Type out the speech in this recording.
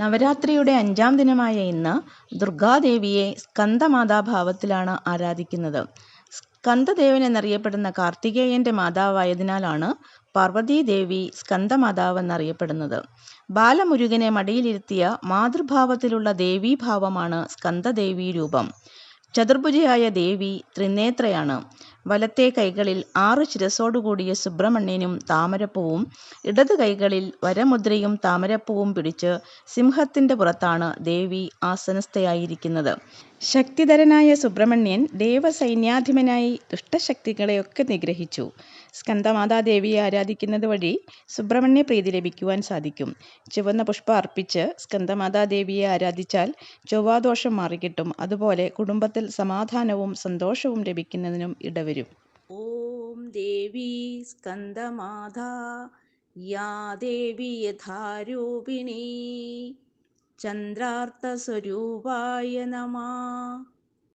നവരാത്രിയുടെ അഞ്ചാം ദിനമായ ഇന്ന് ദുർഗാദേവിയെ സ്കന്ദമാതാഭാവത്തിലാണ് ആരാധിക്കുന്നത്. സ്കന്ദദേവൻ എന്നറിയപ്പെടുന്ന കാർത്തികേയന്റെ മാതാവായതിനാലാണ് പാർവതീദേവി സ്കന്ദമാതാവ് എന്നറിയപ്പെടുന്നത് ബാലമുരുകനെ മടിയിലിരുത്തിയ മാതൃഭാവത്തിലുള്ള ദേവീഭാവമാണ് സ്കന്ദദേവി രൂപം ചതുർഭുജയായ ദേവി ത്രിനേത്രയാണ്. വലത്തെ കൈകളിൽ ആറ് ശിരസോടുകൂടിയ സുബ്രഹ്മണ്യനും താമരപ്പൂവും ഇടത് കൈകളിൽ വരമുദ്രയും താമരപ്പൂവും പിടിച്ച് സിംഹത്തിന്റെ പുറത്താണ് ദേവി ആസനസ്ഥയായിരിക്കുന്നത്. ശക്തിധരനായ സുബ്രഹ്മണ്യൻ ദേവസൈന്യാധിപനായി ദുഷ്ടശക്തികളെയൊക്കെ നിഗ്രഹിച്ചു. സ്കന്ദമാതാദേവിയെ ആരാധിക്കുന്നത് വഴി സുബ്രഹ്മണ്യ പ്രീതി ലഭിക്കുവാൻ സാധിക്കും. ചുവന്ന പുഷ്പം അർപ്പിച്ച് സ്കന്ദമാതാദേവിയെ ആരാധിച്ചാൽ ചൊവ്വാദോഷം മാറിക്കിട്ടും. അതുപോലെ കുടുംബത്തിൽ സമാധാനവും സന്തോഷവും ലഭിക്കുന്നതിനും ഇടവരും. ഓം ദേവി സ്കന്ദമാതാ യാ ദേവി യഥാരൂപിണി. ചന്ദ്രാർത്ഥസ്വരൂപായ നമ.